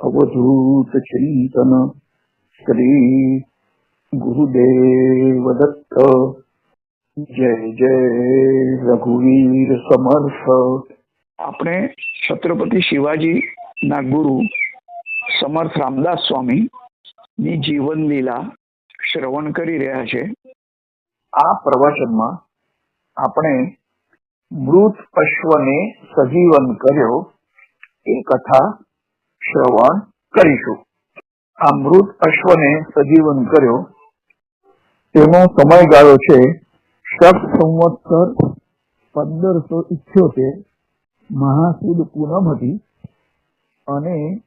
અવધૂત ચિંતન શ્રી ગુરુદેવ દત્ત જય જય રઘુવીર સમર્થ આપણે છત્રપતિ શિવાજી ના ગુરુ સમર્થ રામદાસ સ્વામી ની જીવન લીલા શ્રવણ કરી રહ્યા છે. આ પ્રવચનમાં આપણે મૃત અશ્વને સજીવન કર્યો. એ કથા શ્રવણ કરીશું. આ મૃત અશ્વને સજીવન કર્યો. તેનો સમયગાળો છે સંવત્સર પંદરસો ઇઠ્યોતેર. મહાસુદ પૂનમ હતી અને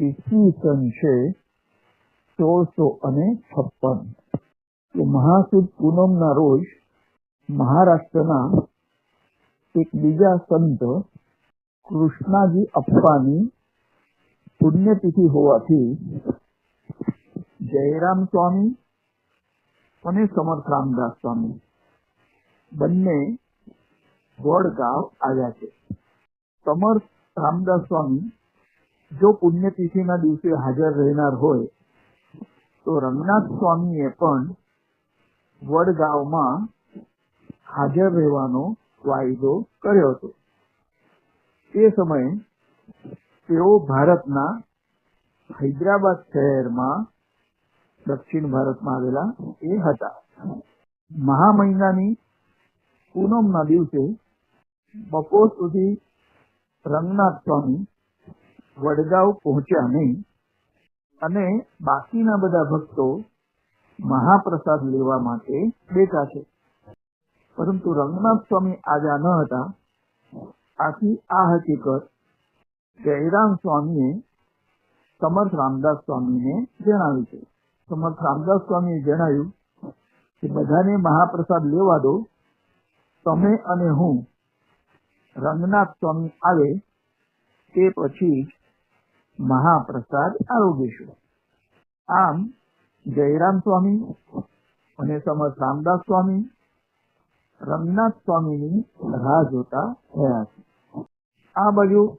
ઈસવીસન છે સોળસો અને છપ્પન. મહાસુદ પૂનમના રોજ મહારાષ્ટ્રના એક બીજા સંત કૃષ્ણાજી અપ્પાની પુણ્યતિથિ હોવાથી જયરામ સ્વામી અને સમર્થ રામદાસ સ્વામી બંને વડગાંવ આવ્યા છે. સમર્થ રામદાસ સ્વામી જો પુણ્યતિથિના દિવસે હાજર રહેનાર હોય, તો રંગનાથ સ્વામીએ પણ વડગાંવમાં હાજર રહેવાનો વાયદો કર્યો હતો. તે સમયે તેઓ ભારતના હૈદરાબાદ શહેરમાં દક્ષિણ ભારતમાં આવેલા એ હતા. મહા મહિનાની પૂનમના દિવસે બપોર સુધી રંગનાથ સ્વામી વડગાંવ પહોંચ્યા નહીં અને બાકીના બધા ભક્તો મહાપ્રસાદ લેવા માટે બેઠા છે. પરંતુ રંગનાથ સ્વામી આજા ન હતા. આથી આ હકીકત જયરામ સ્વામીએ સમર્થ રામદાસ સ્વામીને જણાવ્યું છે. સમર્થ રામદાસ સ્વામીએ જણાવ્યું કે બધાને મહાપ્રસાદ લેવા દો. તમે અને હું રંગનાથ સ્વામી આવે તે પછી મહાપ્રસાદ આરોગીશું. આમ જયરામ સ્વામી અને સમર્થ રામદાસ સ્વામી રંગનાથ સ્વામીની રાહ જોતા થયા છે. આ બાજુ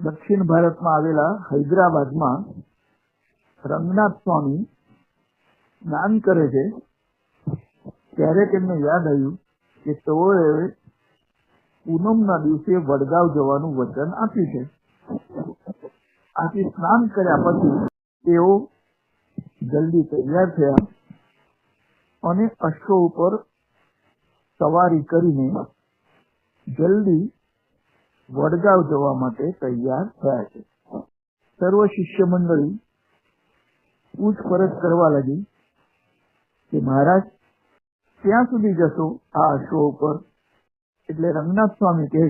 દક્ષિણ ભારતમાં આવેલા હૈદરાબાદમાં રંગનાથ સ્વામી સ્નાન કરે છે, ત્યારે તેમને યાદ આવ્યું કે તેઓએ પૂનમના દિવસે વડગાવ જવાનું વચન આપ્યું છે. આથી સ્નાન કર્યા પછી તેઓ જલ્દી તૈયાર થયા અને અશ્વ ઉપર સવારી કરીને જલ્દી વડગાંવ જવા માટે તૈયાર થયા છે. સર્વ શિષ્ય મંડળી પૂછપરછ કરવા લાગી કે મહારાજ ત્યાં સુધી જશો આ અશ્વ ઉપર? એટલે રંગનાથ સ્વામી કહે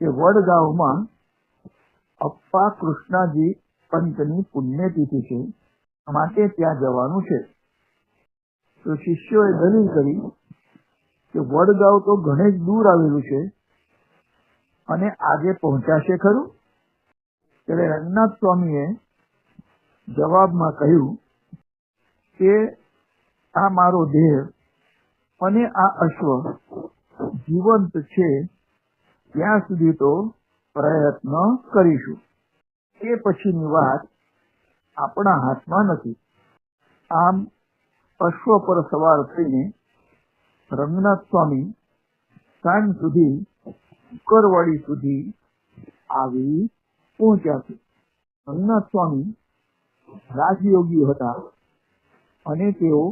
કે વડગાવમાં અપ્પા કૃષ્ણાજી પંતની પુણ્યતિથિ છે માટે ત્યાં જવાનું છે. તો શિષ્યોએ દલીલ કરી કે વડગાંવ તો ઘણે જ દૂર આવેલું છે અને આજે પહોંચાશે ખરું? ત્યારે રંગનાથ સ્વામીએ જવાબમાં કહ્યું કે આ મારો દેહ અને આ અશ્વ જીવંત છે, ત્યાં સુધી તો પ્રયત્ન કરીશું. એ પછીની વાત આપણા હાથમાં નથી. આમ અશ્વ પર સવાર થઈને રંગનાથ સ્વામી સાંજ સુધી કુકરવાડી સુધી આવી પહોંચ્યા છે. રંગનાથ સ્વામી રાજયોગી હતા અને તેઓ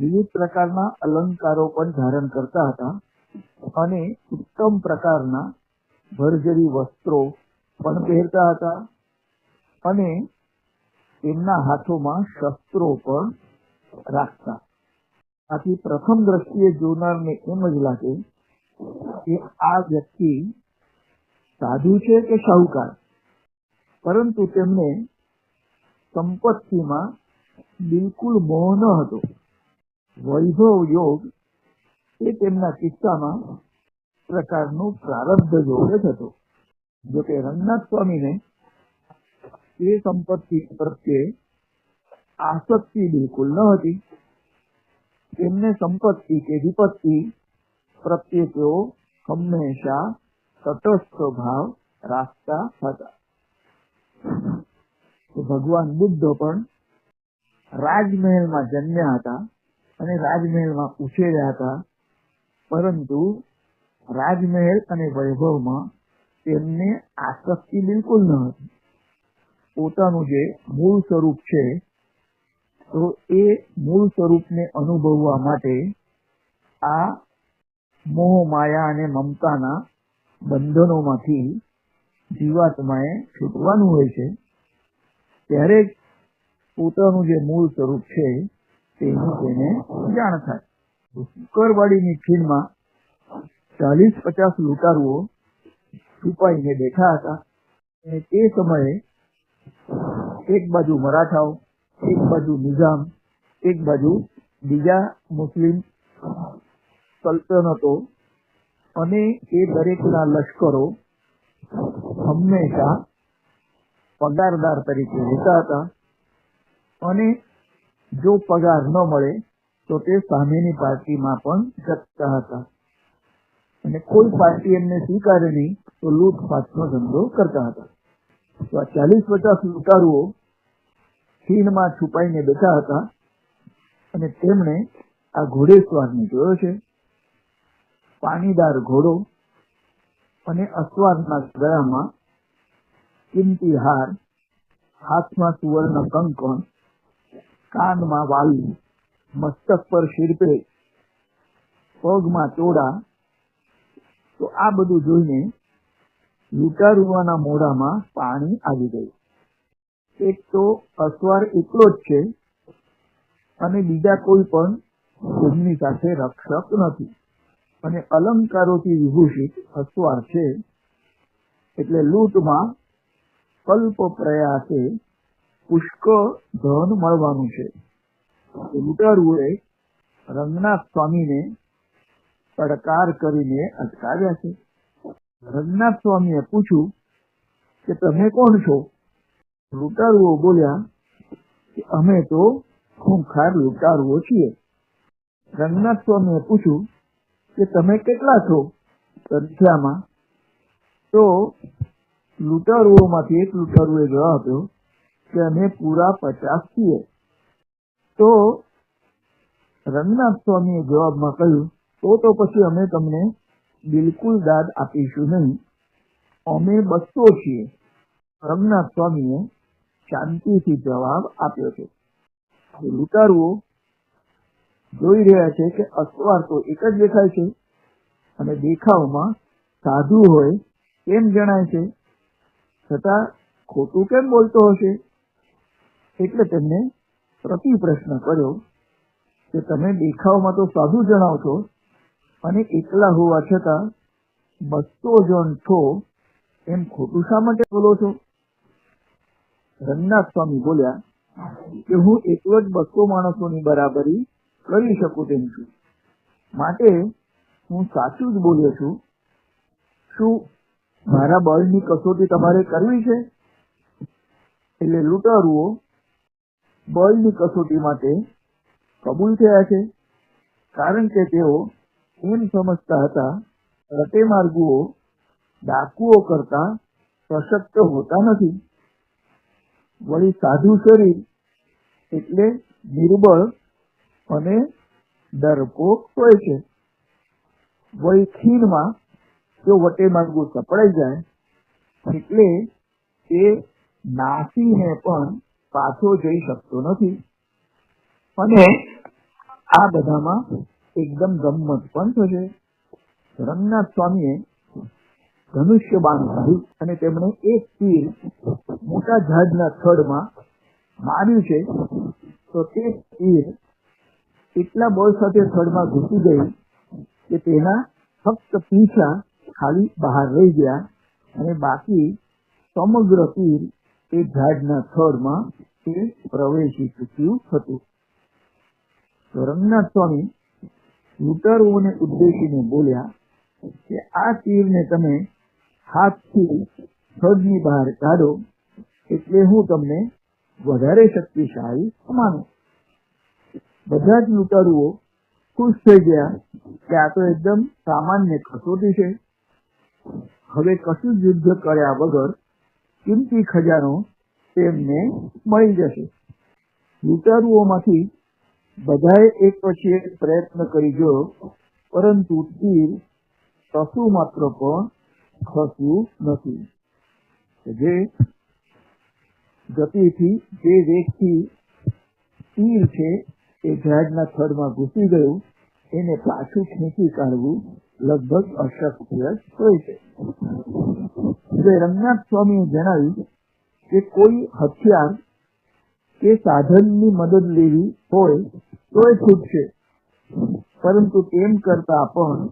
વિવિધ પ્રકારના અલંકારો પણ ધારણ કરતા હતા અને ઉત્તમ પ્રકારના ભરજરી વસ્ત્રો પણ પહેરતા હતા અને તેમના હાથોમાં શસ્ત્રો પણ રાખતા. આથી પ્રથમ દ્રષ્ટિએ જોનારને એમ જ લાગે કે આ વ્યક્તિ સાધુ છે કે શાહુકાર? પરંતુ તેમને સંપત્તિમાં બિલકુલ મોહ ન હતો. વૈભવ યોગ એ તેમના કિસ્સામાં પ્રકારનો પ્રારબ્ધ યોગ જ હતો. જોકે રંગનાથ સ્વામીને એ સંપત્તિ પ્રત્યે આસક્તિ બિલકુલ ન હતી. તેમને સંપત્તિ કે વિપત્તિ પ્રત્યે હંમેશા તટસ્થ ભાવ રાખતા હતા ભગવાન બુદ્ધ પણ રાજમહેલમાં જન્મ્યા હતા અને રાજમહેલમાં ઉછેર્યા હતા પરંતુ રાજમહેલ અને વૈભવમાં તેમને આસક્તિ બિલકુલ ન હતી પોતાનું જે મૂળ સ્વરૂપ છે તો એ મૂળ સ્વરૂપને અનુભવવા માટે આ મોહ, માયા અને મમતાના બંધનોમાંથી જીવાત્માએ છૂટવાનું હોય છે. ત્યારે પોતાનું જે મૂળ સ્વરૂપ છે, તેની તેને જાણ થાય. શુકરવાડીની ખીણમાં ચાલીસ પચાસ લૂંટારુઓ છુપાઈને બેઠા હતા અને તે સમયે એક બાજુ મરાઠાઓ, એક બાજુ નિઝામ, એક બાજુ બીજા મુસ્લિમ સલ્તનતો અને એ દરેકના લશ્કરો હંમેશા પગારદાર તરીકે રહેતા હતા અને જો પગાર ન મળે તો તે સામેની પાર્ટીમાં પણ જતા હતા. અને કોઈ પાર્ટી એમને સ્વીકારે નહીં તો લૂંટફાટનો ધંધો કરતા હતા. તો આ ચાલીસ પચાસ લૂંટારુઓ ખીણમાં છુપાઈને બેઠા હતા અને તેમણે આ ઘોડેસવારને જોયો છે. પાણીદાર ઘોડો અને અસવારના ગળામાં કિંમતી હાર, હાથમાં સુવર્ણ કંકણ, કાનમાં વાલી, મસ્તક પર શિરપે, પગમાં ચોડા તો આ બધું જોઈને લૂંટારૂવાના મોઢામાં પાણી આવી ગયું. એક તો અસવાર એકલો જ છે અને બીજા કોઈ પણ તેમની સાથે રક્ષક નથી. અને અલંકારોથી વિભૂષિત અસવાર છે, એટલે લૂંટમાં કલ્પ પ્રયાસે પુષ્કળ ધન મળવાનું છે. લૂંટારુએ રંગનાથ સ્વામીને પડકાર કરીને અટકાવ્યા છે. રંગનાથ સ્વામીએ પૂછ્યું કે, તમે કોણ છો? લૂંટારુઓ બોલ્યા કે, અમે તો ખૂંખાર લૂંટારુઓ છીએ. રંગનાથ સ્વામીએ પૂછ્યું કે તમે કેટલા છો? સંખ્યામાં તો લૂંટારુઓમાંથી એક લૂંટારુએ જવાબ આપ્યો કે અમે પૂરા પચાસ છીએ. તો રંગનાથ સ્વામીએ જવાબમાં કહ્યું, તો તો પછી અમે તમને બિલકુલ દાદ આપીશું નહીં. અમે બસો છીએ. રંગનાથ સ્વામીએ શાંતિથી જવાબ આપ્યો છે. લૂંટારુઓ જોઈ રહ્યા છે કે અસવાર તો એક જ દેખાય છે અને દેખાવમાં સાધુ હોય એમ જણાય છે. છતાં ખોટું કેમ બોલતો હશે? એટલે તેમને પ્રતિ પ્રશ્ન કર્યો કે તમે દેખાવમાં તો સાધુ જણાવ છો અને એકલા હોવા છતાં બસો જણ છો એમ ખોટું શા માટે બોલો છો? રંગનાથ સ્વામી બોલ્યા કે હું એકલો જ બસો માણસોની બરાબરી કરી શકું તેમ છું. માટે હું સાચું જ બોલ્યો છું. શું મારા બળની કસોટી તમારે કરવી છે? એટલે લૂંટારુઓ, બળની કસોટી માટે કબૂલ થયા છે. કારણ કે તેઓ એમ સમજતા હતા, રટે માર્ગુઓ ડાકુઓ કરતા સશક્ત હોતા નથી. વળી સાધુ શરીર એટલે નિર્બળ અને ડરપોક હોય છે. વય ખીણમાં જો વટે માંગુ સપડાઈ જાય, એટલે એ નાસીને પણ પાછો જઈ શકતો નથી. અને આ બધામાં એકદમ ગમત પણ થશે. રંગનાથ સ્વામીએ ધનુષ્ય બાણ કાઢ્યું અને તેમણે એક તીર મોટા જહાજના થડમાં માર્યું છે. તો તે તીર એટલા બળ સાથે થડમાં ઘૂસી ગઈ કે તેના ફક્ત પીછા ખાલી બહાર રહી ગયા અને બાકી સમગ્ર તીર એ ઝાડના થડમાં તે પ્રવેશી ચૂક્યું હતું. તો રંગનાથ સ્વામી લૂંટારુઓને ઉદ્દેશીને બોલ્યા કે આ તીરને તમે હાથથી થડની બહાર કાઢો એટલે હું તમને વધારે શક્તિશાળી માનું બધા જ લૂંટારુઓ ખુશ થઈ ગયા કે આ તો એકદમ સામાન્ય કસોટી છે. હવે કશું યુદ્ધ કર્યા વગર કિંમતી ખજાનો તેમને મળી જશે. લૂંટારુઓમાંથી બધાએ એક પછી એક પ્રયત્ન કરી જોયો પરંતુ તીર કશું માત્ર પણ ખસ્યું નથી. જે ગતિથી જે વેગથી તીર છે એ ઝાડના થડમાં ઘૂસી ગયું, એને પાછું ખેંચી કાઢવું લગભગ અશક્ય હોય છે. રંગનાથ સ્વામીએ જણાવ્યું કે કોઈ હથિયાર કે સાધનની મદદ લેવી હોય તો એ છૂટશે પરંતુ તેમ કરતા પણ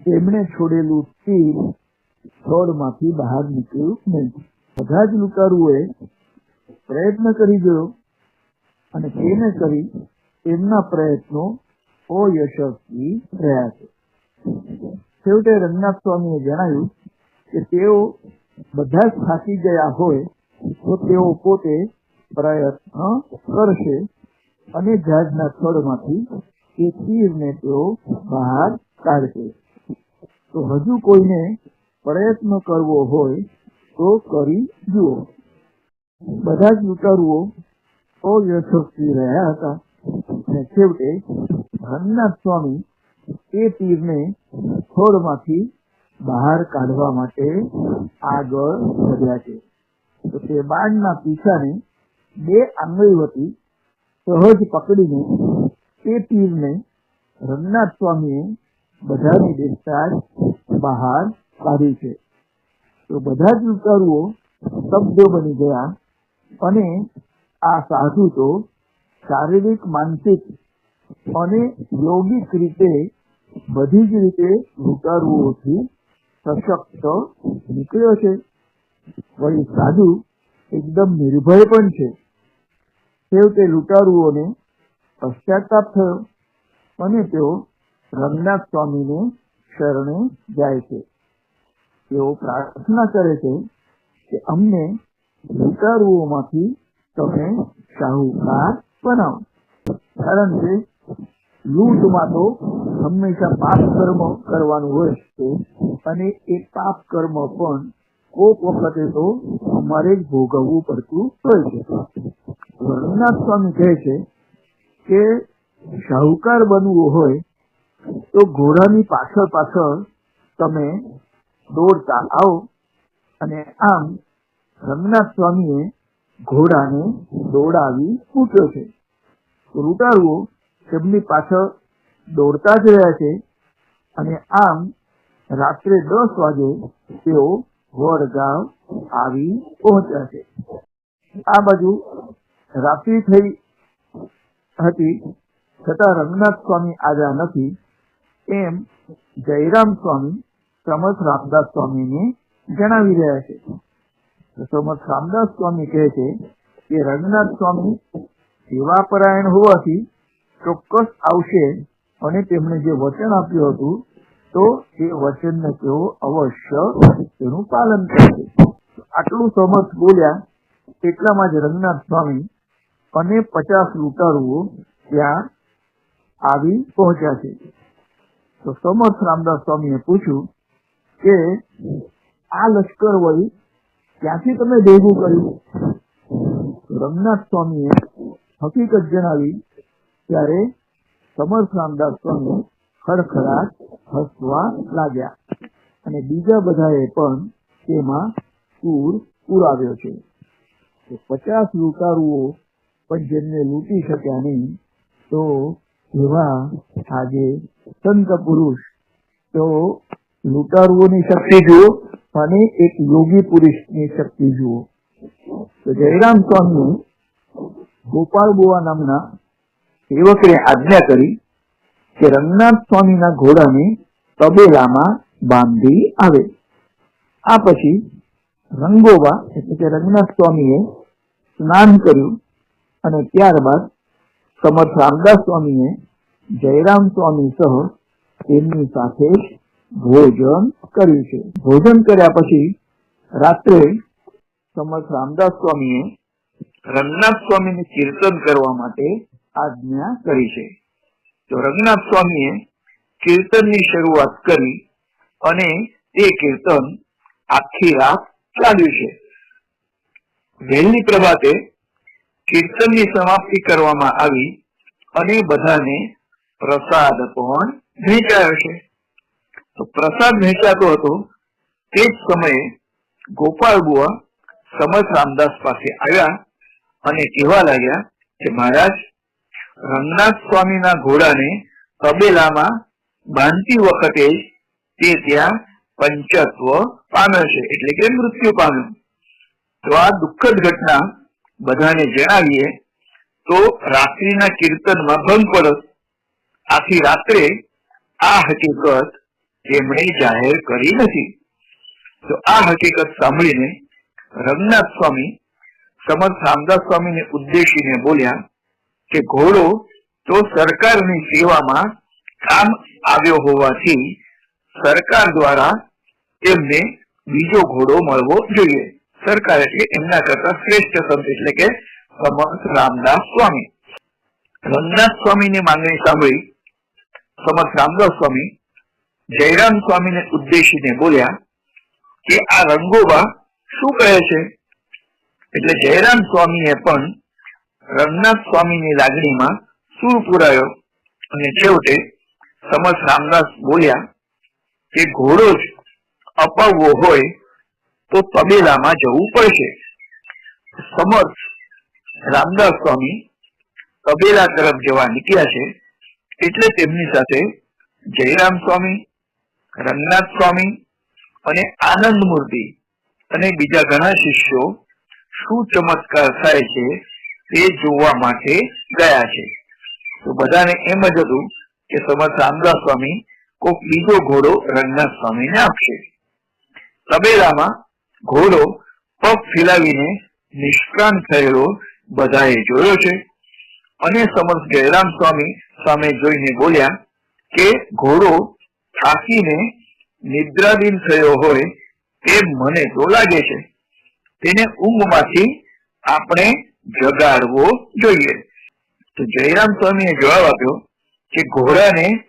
તેમણે છોડેલું તીર છોડમાંથી બહાર નીકળ્યું નહીં. બધા જ લૂંટારુઓએ પ્રયત્ન કરી જોયો અને તેને કરી એમના પ્રયત્નો અયશસ્વી રહ્યા છે. છેવટે રંગનાથ સ્વામીએ જણાવ્યું કે તેઓ બધા જ થાકી ગયા હોય તો તેઓ પોતે પ્રયત્ન કરશે અને જહાજના થડમાંથી એ તીરને તેઓ બહાર કાઢશે. તો હજુ કોઈને પ્રયત્ન કરવો હોય તો કરી જુઓ. બધા જ લૂંટારુઓ અયશસ્વી રહ્યા હતા અને છેવટે રંગનાથ સ્વામી એ તીરને છોડમાંથી બહાર કાઢવા માટે આગળ વધ્યા છે તો તે બાણના પીછાને બે આંગળી વતી સહજ પકડીને તે તીરને રંગનાથ સ્વામીએ બધાની દેખતા જ બહાર કાઢી છે તો બધા જ લૂંટારુઓ શબ્દો બની ગયા અને આ સાધુ તો શારીરિક, માનસિક અને યોગિક રીતે બધી જ રીતે લૂંટારુઓથી સશક્ત નીકળ્યો છે. વળી સાધુ એકદમ નિર્ભય પણ છે. છેવટે લૂંટારુઓને પશ્ચાતાપ થયો અને તેઓ રંગનાથ સ્વામીને શરણે જાય છે. તેઓ પ્રાર્થના કરે છે કે અમને લૂંટારુઓમાંથી તમે શાહુકાર બનાવો. કારણ કે લૂંટમાં તો હંમેશા પાપ કર્મ કરવાનું હોય છે અને એ પાપ કર્મ પણ કોક વખતે તો અમારે જ ભોગવવું પડતું હોય છે. રઘુનાથ સ્વામી કહે છે કે શાહુકાર બનવું હોય તો ઘોડાની પાછળ પાછળ તમે દોડતા આવો અને આમ રંગનાથ સ્વામીએ ઘોડાને દોડાવી મૂક્યો છે. લૂંટારુઓ તેમની પાછળ દોડતા જ રહ્યા છે અને આમ રાત્રે દસ વાગે તેઓ વડગાંવ આવી પહોંચ્યા છે. આ બાજુ રાત્રિ થઈ હતી છતાં રંગનાથ સ્વામી આવ્યા નથી. એમ જયરામ સ્વામી, સમર્થ રામદાસ સ્વામીને જણાવી રહ્યા છે. સમર્થ રામદાસ સ્વામી કહે છે કે રંગનાથ સ્વામી સેવાપરાયણ હોવાથી ચોક્કસ આવશે અને તેમણે જે વચન આપ્યું હતું, તો એ વચનને તેઓ અવશ્ય તેનું પાલન કરશે. આટલું સમર્થ બોલ્યા એટલામાં જ રંગનાથ સ્વામી અને પચાસ લૂંટારુઓ ત્યાં આવી પહોંચ્યા છે. તો સમર્થ રામદાસ સ્વામીએ પૂછ્યું કે આ લશ્કર વળી ક્યાંથી તમે ભેગું કર્યું. રંગનાથ સ્વામીએ હકીકત જણાવી, ત્યારે સમર્થ રામદાસ સ્વામી ખડખડાટ, હસવા લાગ્યા. અને બીજા બધાએ પણ તેમાં સૂર પુરાવ્યો છે. પચાસ લૂંટારુઓ પણ જેમને લૂંટી શક્યા નહીં, તો એવા આજે સંત પુરુષ તો લૂંટારુઓની શક્તિ જુઓ. અને એક યોગી પુરુષની શક્તિ જુઓ. તો જયરામ સ્વામી ગોપાલ બુવા નામના સેવકને આજ્ઞા કરી કે રંગનાથ સ્વામીના ઘોડાને તબેલામાં બાંધી આવે. આ પછી રંગોબા એટલે કે રંગનાથ સ્વામીએ સ્નાન કર્યું અને ત્યારબાદ સમર્થ રામદાસ સ્વામીએ જયરામ સ્વામી સહ તેમની સાથે જ ભોજન કર્યું છે. ભોજન કર્યા પછી રાત્રે સમર્થ રામદાસ સ્વામીએ રંગનાથ સ્વામીને કીર્તન કરવા માટે આજ્ઞા કરી છે. તો રંગનાથ સ્વામીએ કીર્તનની શરૂઆત કરી અને તે કીર્તન આખી રાત ચાલ્યું છે. વહેલી પ્રભાતે કીર્તનની સમાપ્તિ કરવામાં આવી અને બધાને પ્રસાદ પણ વહેંચાયો છે. તો પ્રસાદ વહેંચાતો હતો. તે જ સમયે ગોપાળ બુઆ સમર્થ રામદાસ પાસે આવ્યા અને કહેવા લાગ્યા કે, મહારાજ, રંગનાથ સ્વામીના ઘોડાને તબેલામાં બાંધતી વખતે તે ત્યાં પંચત્વ પામ્યો છે. એટલે કે મૃત્યુ પામ્યો. તો આ દુઃખદ ઘટના બધાને જણાવીએ તો રાત્રિના કીર્તનમાં ભંગ પડત આખી રાત્રે આ હકીકત તેમણે જાહેર કરી નથી. તો આ હકીકત સાંભળીને રંગનાથ સ્વામી, સમર્થ રામદાસ સ્વામીને ઉદ્દેશીને બોલ્યા કે ઘોડો તો સરકારની સેવામાં કામ આવ્યો હોવાથી સરકાર દ્વારા એમને બીજો ઘોડો મળવો જોઈએ. સરકાર એટલે એમના કરતા શ્રેષ્ઠ સંત એટલે કે સમર્થ રામદાસ સ્વામી. રંગનાથ સ્વામીની માંગણી સાંભળી સમર્થ રામદાસ સ્વામી જયરામ સ્વામીને ઉદ્દેશીને બોલ્યા કે આ રંગોબા શું કહે છે? એટલે જયરામ સ્વામીએ પણ રંગનાથ સ્વામીની લાગણીમાં સૂર પુરાયો અને છેવટે સમર્થ રામદાસ બોલ્યા કે ઘોડો જ અપાવવો હોય તો તબેલામાં જવું પડશે. સમર્થ રામદાસ સ્વામી તબેલા તરફ જવા નીકળ્યા છે એટલે તેમની સાથે જયરામ સ્વામી રંગનાથ સ્વામી અને આનંદ મૂર્તિ અને બીજા ઘણા શિષ્યો શું ચમત્કાર થાય છે તે જોવા માટે ગયા છે. તો બધાને એમ જ હતું કે સમર્થ રામદાસ સ્વામી કોક બીજો ઘોડો રંગનાથ સ્વામીને આપશે. તબેલામાં ઘોડો પગ ફેલાવીને નિષ્ક્રાંત થયેલો બધાએ જોયો છે અને સમર્થ જયરામ સ્વામી સામે જોઈને બોલ્યા કે ઘોડો થાકીને નિદ્રાધીન થયો હોય તે મને તો લાગે છે. તેને ઊંઘમાંથી આપણે જગાડવો જોઈએ. તો જયરામ સ્વામીએ જવાબ આપ્યો કે ઘોડાને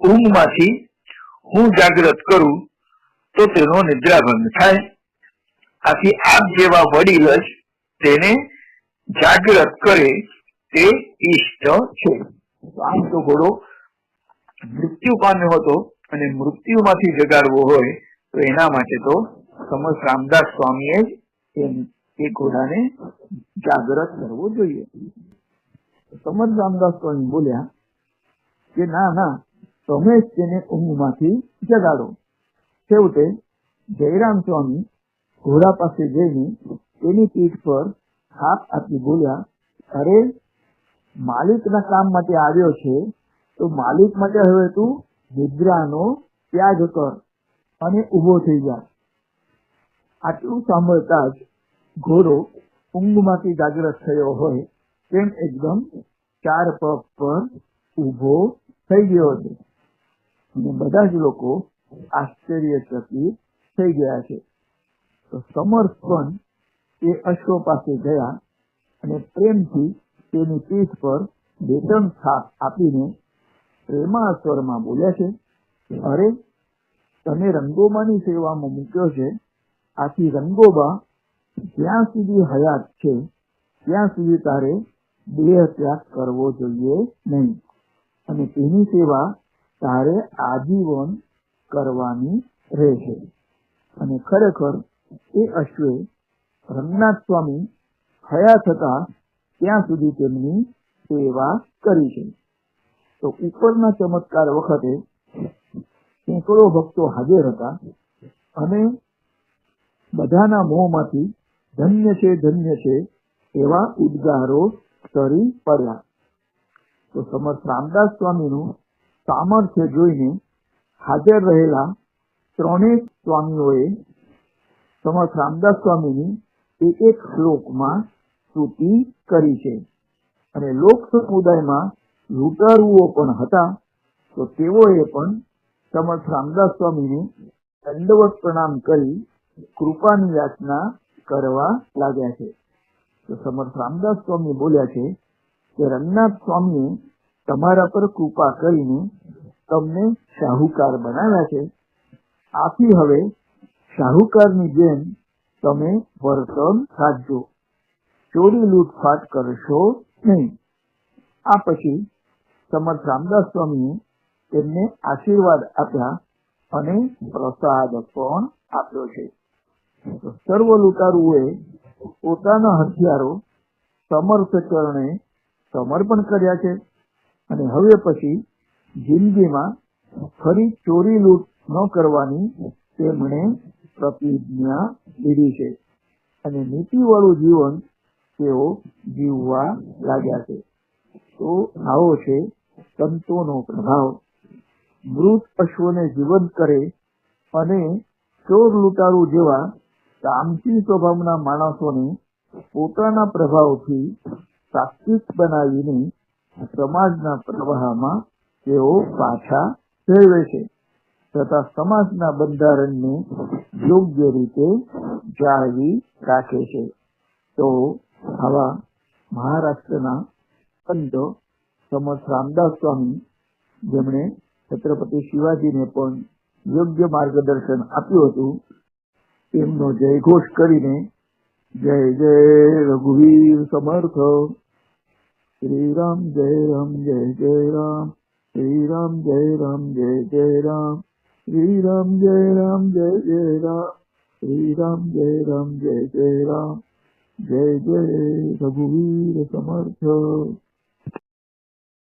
ઊંઘમાંથી હું જાગૃત કરું તો તેનો નિદ્રાભંગ થાય. આથી આપ જેવા વડીલ જ તેને જાગૃત કરે તે ઈષ્ટ છે. આમ તો ઘોડો મૃત્યુ પામ્યો હતો. અને મૃત્યુમાંથી જગાડવો હોય તો એના માટે તો સમર્થ રામદાસ સ્વામીએ એ ઘોડાને જાગૃત કરવો જોઈએ. સમર્થ રામદાસ સ્વામી બોલ્યા કે ના ના, તમે જ તેને ઊંઘમાંથી જગાડો. છેવટે જયરામ સ્વામી ઘોડા પાસે જઈને તેની પીઠ પર હાથ આપી બોલ્યા, અરે, માલિકના કામ માટે આવ્યો છે, તો માલિક માટે હવે તું નિદ્રાનો ત્યાગ કર. અને ઊભો થઈ જા. આટલું સાંભળતા જ ઘોડો ઊંઘમાંથી જાગ્રત થયો હોય તેમ એકદમ ચાર પગ પર ઊભો થઈ ગયો હતો અને બધા જ લોકો આશ્ચર્યચકિત થઈ ગયા છે. તો સમર્થ પણ એ અશ્વ પાસે ગયા અને પ્રેમથી તેની પીઠ પર બે ત્રણ થાપ આપીને પ્રેમા સ્વરમાં બોલ્યા છે અરે તને રંગોબાની સેવામાં મૂક્યો છે. આથી રંગોબા જ્યાં સુધી હયાત છે, ત્યાં સુધી તારે દેહ ત્યાગ કરવો જોઈએ નહીં. અને તેની સેવા તારે આજીવન કરવાની રહેશે. અને ખરેખર એ અશ્વે રંગનાથ સ્વામી હયાત હતા ત્યાં સુધી તેમની સેવા કરી છે. તો ઉપરના ચમત્કાર વખતે સેંકડો ભક્તો હાજર હતા અને બધાના મોંમાંથી ધન્ય છે ધન્ય છે એવા ઉદ્ગારો સરી પડ્યા. તો સમર્થ રામદાસ સ્વામીનું સામર્થ્ય જોઈને હાજર રહેલા ત્રણેય સ્વામીઓએ સમર્થ રામદાસ સ્વામીની એક એક શ્લોકમાં સ્તુતિ કરી છે. અને લોક સમુદાયમાં લૂંટારુઓ પણ હતા, તો તેઓએ પણ સમર્થ રામદાસ સ્વામીને દંડવત પ્રણામ કરી કૃપાની યાચના કરવા લાગ્યા છે. તો સમર્થ રામદાસ સ્વામી બોલ્યા છે કે રંગનાથ સ્વામીએ તમારા પર કૃપા કરીને તમને શાહુકાર બનાવ્યા છે. આથી હવે શાહુકારની જેમ તમે વર્તન સાધજો. ચોરી લૂંટફાટ કરશો નહીં. આ પછી સમર્થ રામદાસ સ્વામીએ તેમને આશીર્વાદ આપ્યા અને પ્રસાદ પણ આપ્યો છે. સર્વ લૂંટારુઓએ પોતાના હથિયારો સમર્થ ચરણે સમર્પણ કર્યા છે અને હવે પછી જિંદગીમાં ફરી ચોરી લૂંટ ન કરવાની તેમણે પ્રતિજ્ઞા લીધી છે અને નીતિવાળું જીવન તેઓ જીવવા લાગ્યા છે. તો આવો છે સંતોનો પ્રભાવ. મૃત પશુઓને જીવંત કરે અને ચોર લૂંટારુ જેવા તામસી સ્વભાવના માણસોને પોતાના પ્રભાવથી સાત્વિક બનાવીને સમાજના પ્રવાહમાં તેઓ પાછા ફેરવે છે. તથા સમાજના બંધારણને યોગ્ય રીતે જાળવી રાખે છે. તો આવા મહારાષ્ટ્રના સંત સમર્થ રામદાસ સ્વામી, જેમણે છત્રપતિ શિવાજીને પણ યોગ્ય માર્ગદર્શન આપ્યું હતું. તેમનો જયઘોષ કરીને જય જય રઘુવીર સમર્થ. શ્રી રામ જય રામ, જય જય રામ. શ્રી રામ જય રામ, જય જય રામ. શ્રી રામ જય રામ, જય જય રામ. શ્રી રામ જય રામ, જય જય રામ. જય જય રઘુવીર સમર્થ.